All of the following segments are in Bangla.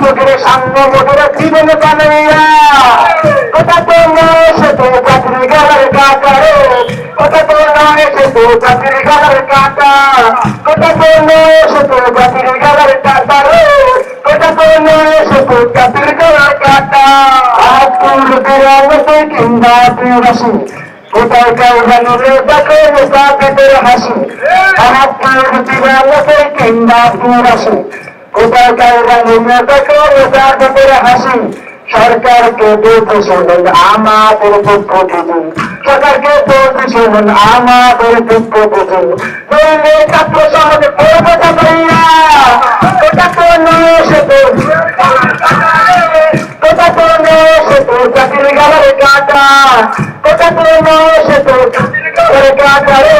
চোখের সামনে মোটরে জীবন বানাইয়া। কথা তো নয় সে তো চাকরি গেলার কাকারে কথা তো নয় সে তো চাকরি গেলার কাকা কথা তো নয় সে তো চাকরি গেলার কাকারে কথা তো নয় সে তো চাকরি গেলার কাকা আকুল বিরামতে কিংবা প্রিয়বাসী কোথায় কাউ জানিলে দেখো হাসি। আকুল বিরামতে কিংবা প্রিয়বাসী কোথায় মুসাফিদের হাসি। সরকারকে বলতে শোনেন আমাদের পক্ষ থেকে। সরকারকে বলতে শোনেন আমাদের পক্ষ থেকে। নইলে ছাত্র সমাজে কোনো সে তো তো কোনো সে তো চাকরি গেলার কাটা। সে তো চাকরি গেলার কাটা।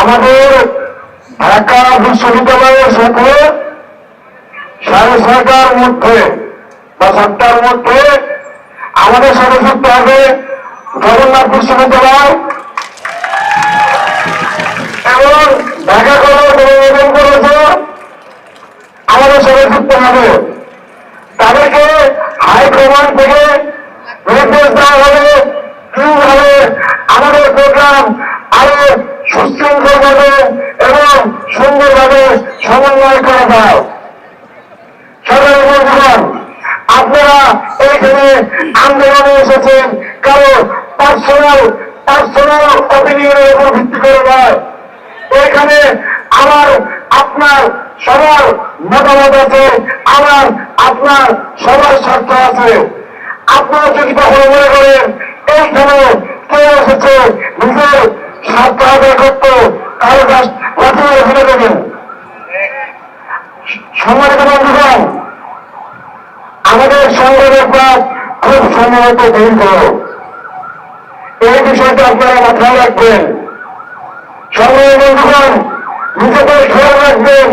আমাদের ঢাকা বিশ্ববিদ্যালয়ের সাথে সাড়ে ছয়টার মধ্যে বা সাতটার মধ্যে আমাদের সাথে যুক্ত হবে জগন্নাথ বিশ্ববিদ্যালয় এবং ঢাকা কলেজ নিবেদন করেছে আমাদের সাথে যুক্ত হবে। তাদেরকে হাইকমান্ড থেকে নির্দেশ দেওয়া হবে কীভাবে আমাদের প্রোগ্রাম আরও সুশৃঙ্খলভাবে এবং সুন্দরভাবে সমন্বয় করা যায়। সবাই বন্ধুগণ আপনারা এইখানে আন্দোলনে এসেছেন কারও পার্সোনাল পার্সোনাল অপিনিয়নের উপর ভিত্তি করে নয়। এখানে আমার, আপনার সবার মতামত আছে, আমার, আপনার সবার স্বার্থ আছে। আপনারা যদি কখনো মনে করেন, এইখানে কেউ এসেছে নিজের স্বার্থ আদায় করতে তাহলে মেরে ফেলে দেবেন। সম্মানিত বন্ধুগণ আমাদের সংগ্রামের পথ খুব সম্ভবত দীর্ঘ এই বিষয়টা আপনারা মাথায় রাখবেন। সংগ্রামী বন্ধুগণ, নিজেদের খেয়াল রাখবেন।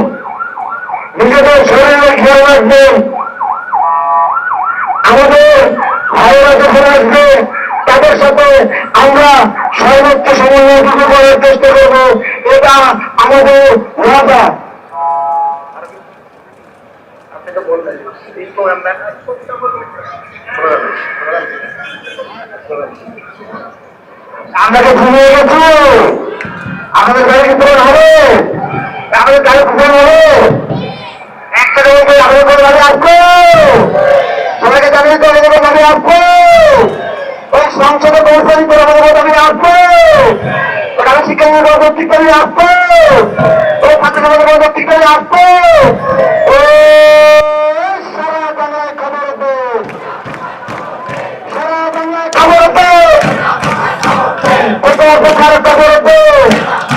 নিজেদের শরীরের খেয়াল রাখবেন। আমাদের ভাইয়েরা যখন আসবে, তাদের সাথে আমরা সর্বোচ্চ সমন্বয়টুকু করার চেষ্টা করব। এটা আমাদের আমরা ঘুমিয়ে গেছি? আমাদের গাড়ি কি হবে? আমাদের গাড়ি পূরণ হবে? একসাথে বলতে আমাদের কোনো গাড়ি আসব। সবাইকে জানিয়ে তো আমাদের গাড়ি আসব। ওই সংসদে পৌঁছানি করে আমাদের গাড়ি আসব। ওখানে শিক্ষা নিয়ে ঠিক করে আসব। ওই ছাত্র সমাজের ঠিক করে আসব। কত প্রকার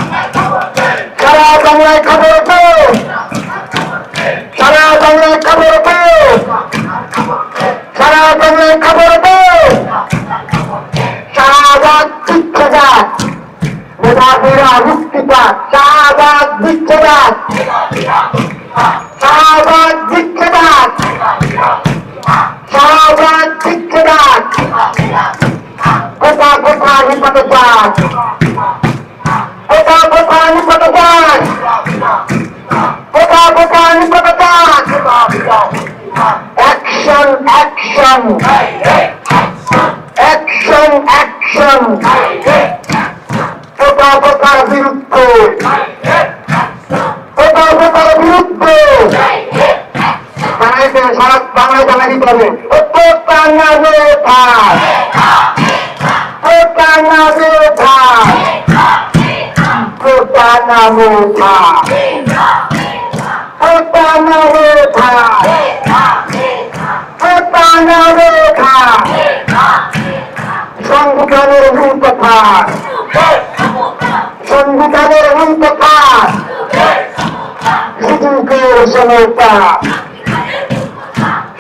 সারা বাংলা জানাতে পারবে প্রকাঙ্গারে থাক প্রকাঙ্গারে থাক প্রকাঙ্গারে থাক প্রকাঙ্গারে থাক প্রকাঙ্গারে থাক সংবিধানের মূল কথা সংবিধানের মূল কথা সুযোগের সমতা।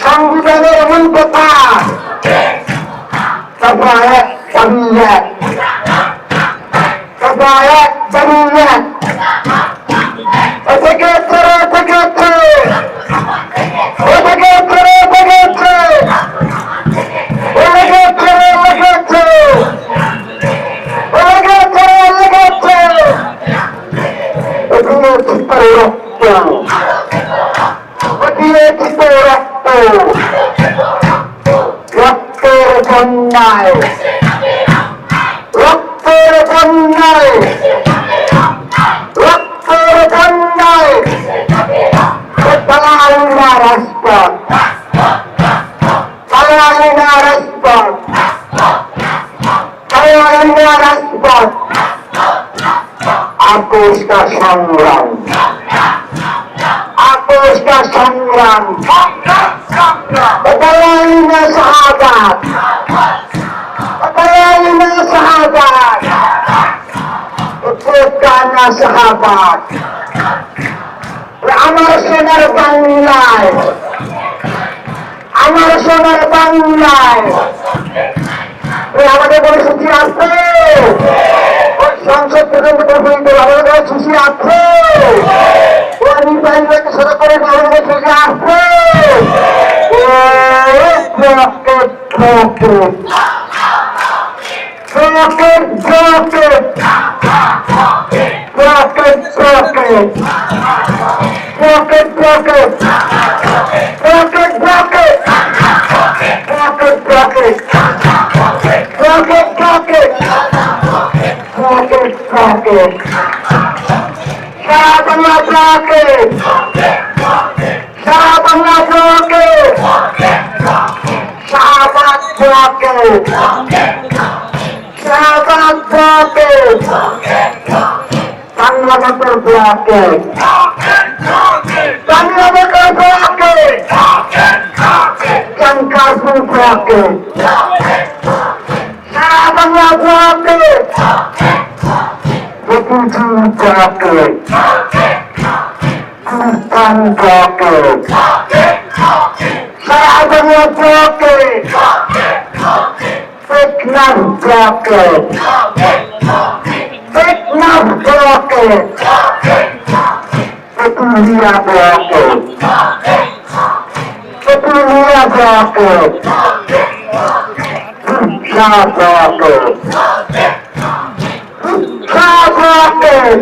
computer mun peta sabaya sabiya sabaya sabiya sabaya sabiya কানা শাহাদাত আমার সোনার বাংলায় আমার সোনার বাংলায় আমাদের কোনো সূচি আছে সংসদ থেকে প্রফুল্লিত আমাদের কোনো সূচি আছে নির্বাহীকে আমাদের সূচি আছে Bracket, bracket. Bracket, bracket. Bracket, bracket. Bracket, bracket. Bracket, bracket. Bracket, bracket. Bracket, bracket. Shabana bracket. Shabana bracket. Shabana bracket. Shabana bracket. ঢাকার ব্লকে বাংলাদেশের ব্লকে বাংলাদেশের ব্লকে জঙ্কাশপুর ব্লকে সারা বাংলা ব্লকে প্রতিজির ব্লকে কুর্তান ব্লকে সারা বাংলা ব্লকে Fitness rocket. Fitness rocket. Petulia rocket. Petulia rocket. Shah rocket. Shah rocket.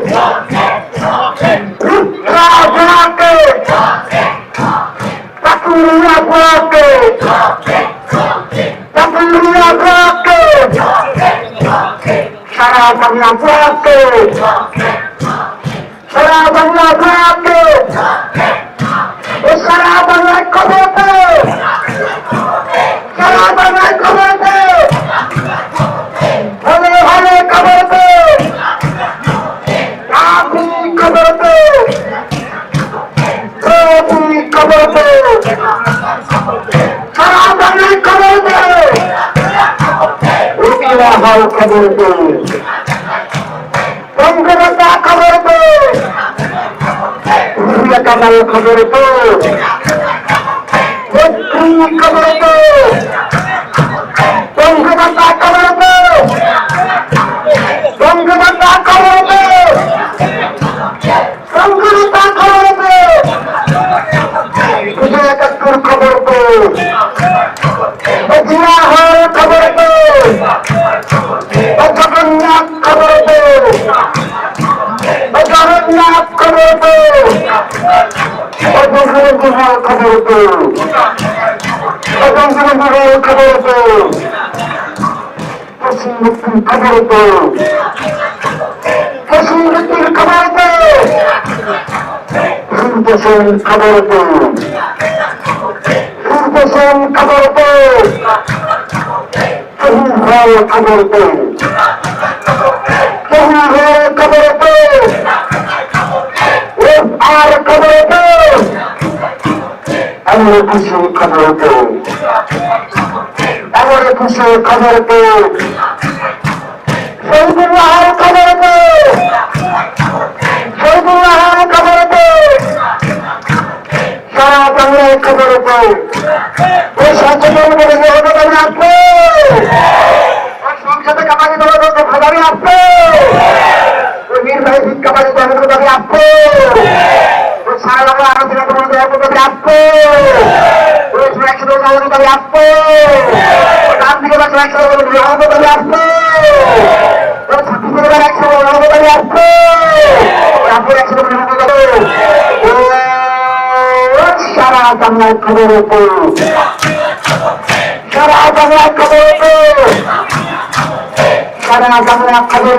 Shah rocket. Petulia rocket. সারা বাংলা প্রাপ্ত সারা বাংলা প্রাপ্ত সারা বাংলায় খবর সারা বাংলায় খবর হলে হলে খবর আমি খবর খবর ভালো খবর পে খবর পে কামাল খবর পে খবর পে পঙ্কদাতা খবর পে পঙ্কদাতা খবর পে পঙ্কদাতা খবর পে খুঁজে একাত্তর জীবন থেকে রক্ষা করত এবং জীবন থেকে রক্ষা করত পশ্চিম ব্যক্তির খাবারত পশ্চিম ব্যক্তির খাবারত সূর্যসেন খাবারত সূর্যসেন খাবারত কেউ হল খাবারত কেউ হল খাবারত আর খাবারত এমন খুশি খবর তো এমন খুশি খবর তো শহীদুল্লাহর খবর তো শহীদুল্লাহর খবর তো সারা বাংলায় খবর তো ওই সচেতন করে জনগণ আসবে সংসদে কামানি জনগণ ভাগারি আসবে ওই নির্বাহী শিক্ষাবাদী জনগণ আসবে সারা বাংলা আলোচনা জনগণ আসবে ওই সুরক্ষিত জনগণ আসবে ওই ডান দিকে বা সুরক্ষিত জনগণ আসবে ওই ছাত্রীদের একশো আসবে একশো জনগণ সারা বাংলায় খবর সারা বাংলায় খবর সারা বাংলা খবর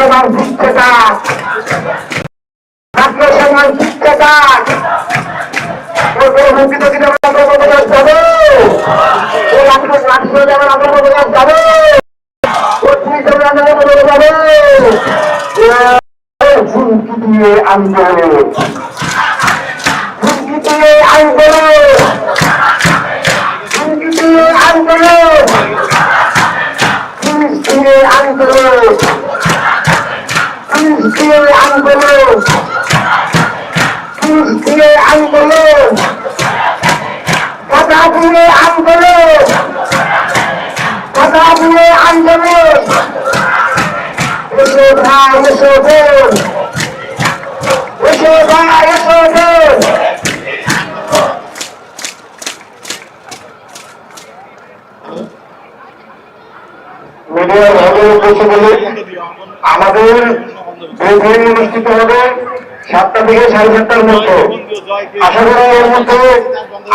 ছাত্র সমাজ বিচ্ছেদাক ছাত্র সময় বিচ্ছেদাক মুখিত কিনে আমরা প্রকাশ যাব ওই রাষ্ট্র রাষ্ট্র যেমন আমরা প্রকাশ যাব ঝুঁকি দিয়ে আন্দোলন ঝুঁকি দিয়ে আন্দোলন ঝুঁকি দিয়ে আন্দোলন পুলিশ দিয়ে আন্দোলন পুলিশ দিয়ে আন্দোলন পুলিশ দিয়ে আন্দোলন কথা দিয়ে আন্দোলন কথা দিয়ে আন্দোলন এসো ভাই এসো বোন এসো ভাই এসো বোন বলে আমাদের ব্রিফিং অনুষ্ঠিত হবে সাতটা থেকে সাড়ে সাতটার মধ্যে। আশা করি এর মধ্যে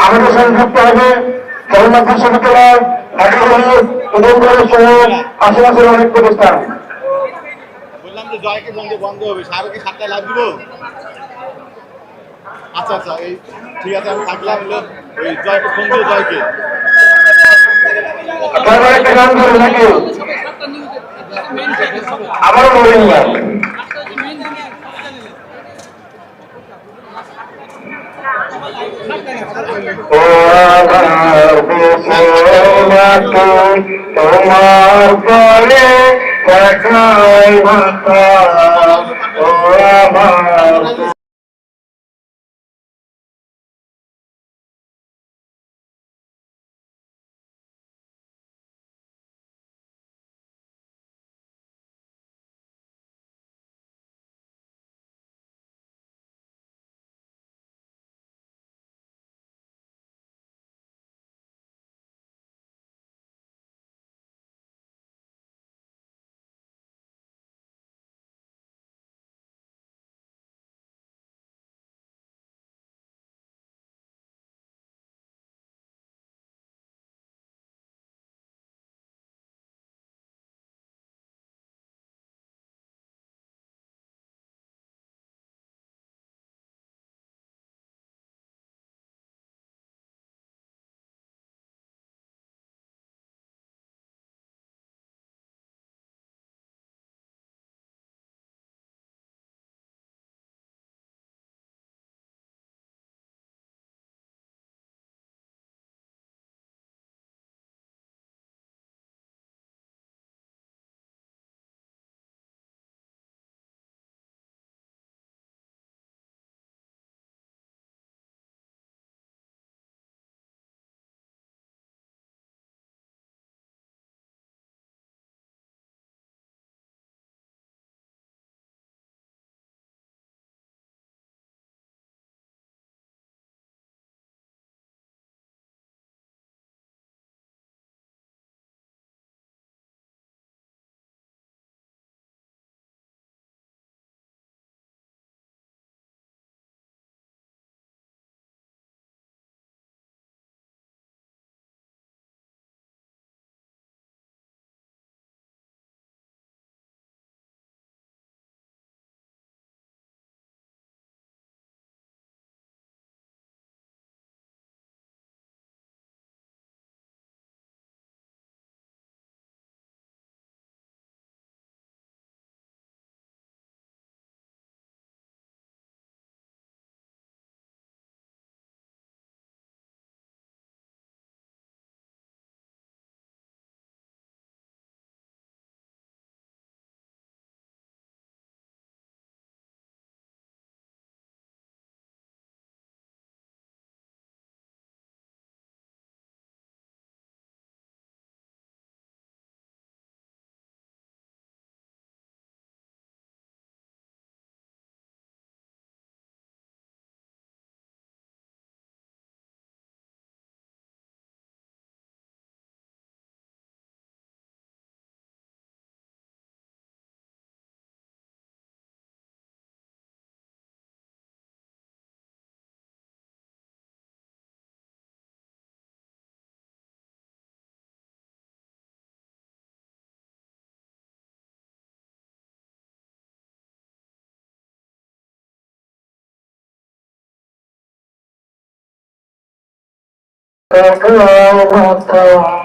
আমাদের সংযুক্ত হবে। জগন্নাথ বিশ্ববিদ্যালয় ঢাকা কলেজ উদয়পুর সহ আশেপাশের অনেক প্রতিষ্ঠান। বললাম যে জয়কে বন্ধ বন্ধ হবে। সাহেবকে সাতটায় লাভ দিব? আচ্ছা আচ্ছা এই ঠিক আছে আমি থাকলাম ওই জয়কে ফোন দিও জয়কে। একটা গান নাকি? আবারও বলে না ও আমার দেশের মাটি তোমার পরে দেখায় মাতা। Thank you.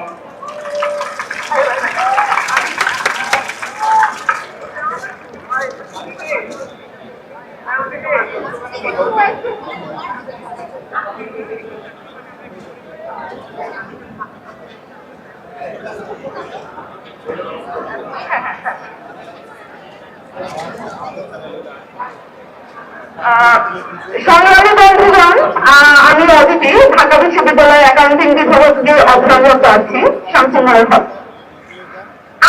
সংগ্রামী বন্ধুগণ আমি অদিতি, ঢাকা বিশ্ববিদ্যালয়ের অ্যাকাউন্টিং বিভাগ দিয়ে অধ্যয়নরত আছি শামসুন্নার হক।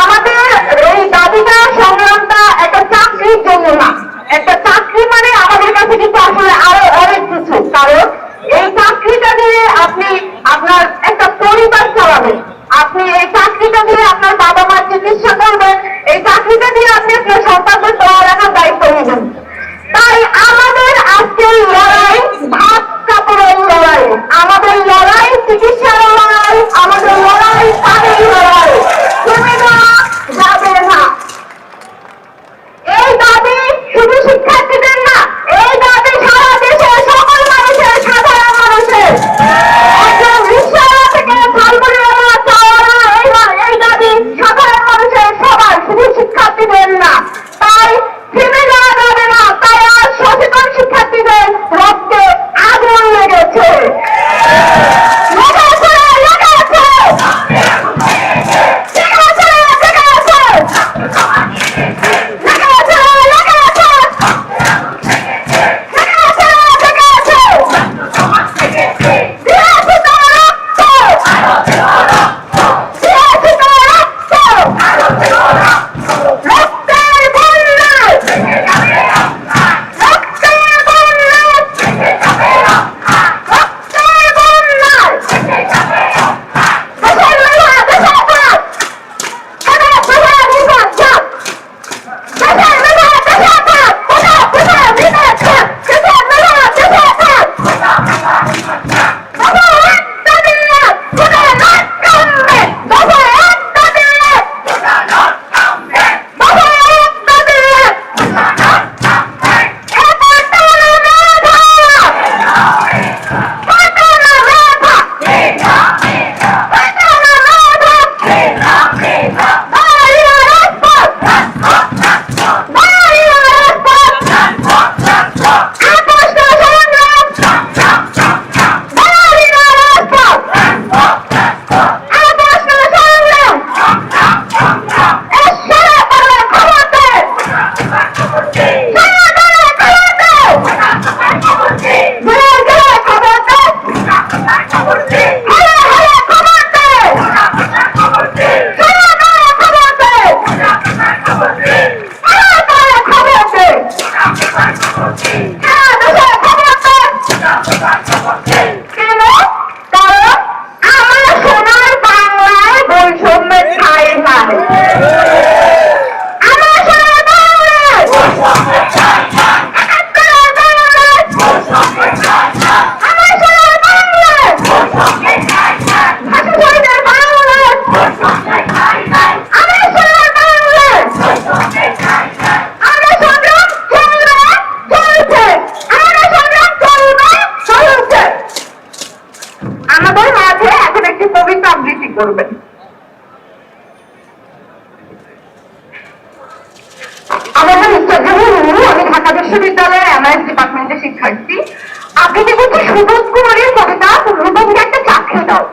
আমাদের এই দাবিটা, সংগ্রামটা একটা চাকরির জন্য না। একটা চাকরি মানে আমাদের কাছে কিন্তু আসলে আরও অনেক কিছু। কারণ এই চাকরিটা দিয়ে আপনি আপনার একটা পরিবার চালাবেন। আপনি এই চাকরিটা দিয়ে আপনার বাবা মার চিকিৎসা করবেন। এই চাকরিটা দিয়ে আপনি আপনার সন্তানদের পড়ালেখার দায়িত্ব নেবেন। তাই আমাদের আজকের লড়াই ভাত কাপড়ের আমাদের লড়াই চিকিৎসার লড়াই আমাদের ঢাকা বিশ্ববিদ্যালয়ের অ্যানালাইস ডিপার্টমেন্টের শিক্ষার্থী। আপনি দেখুন সুবোধ কুমারের কবিতা পূর্ণবঙ্গে একটা চাকরি দাও।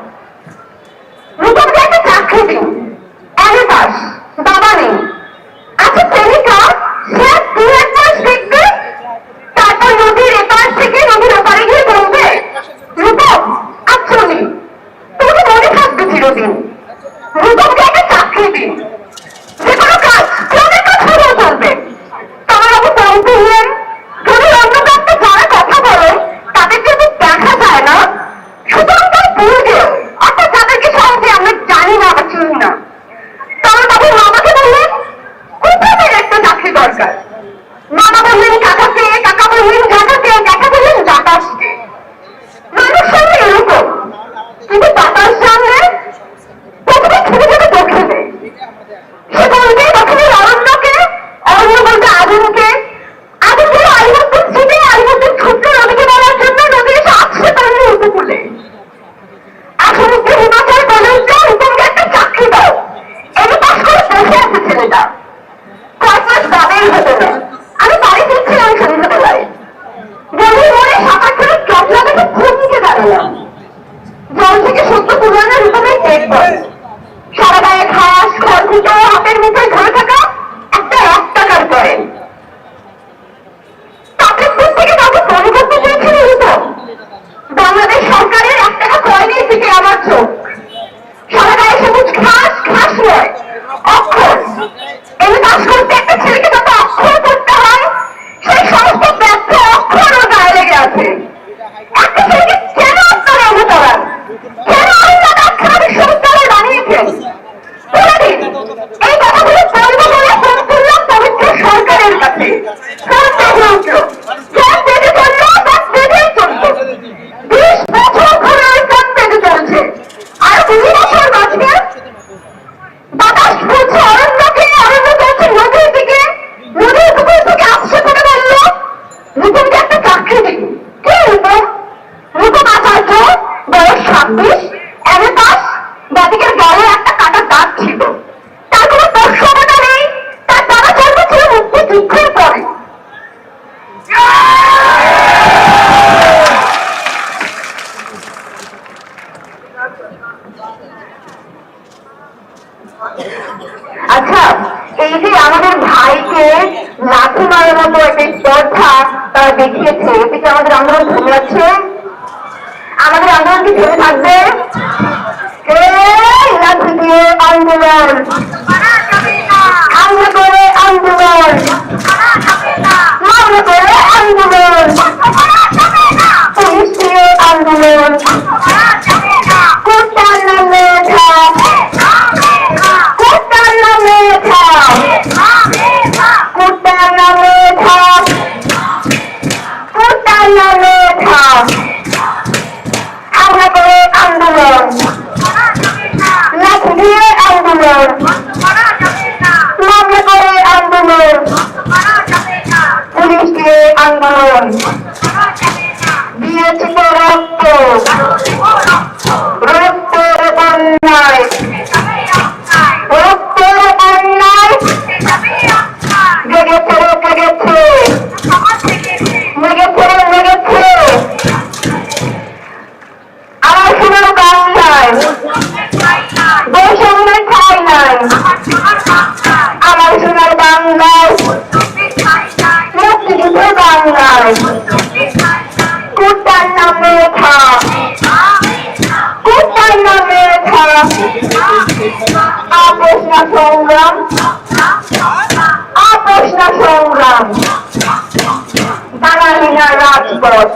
বাংলায় মুক্তিযুদ্ধ বাংলায় কুটার নামে কুটার নামে আপোষনা সংগ্রাম আপোষনা সংগ্রাম বাঙালিরা রাজপথ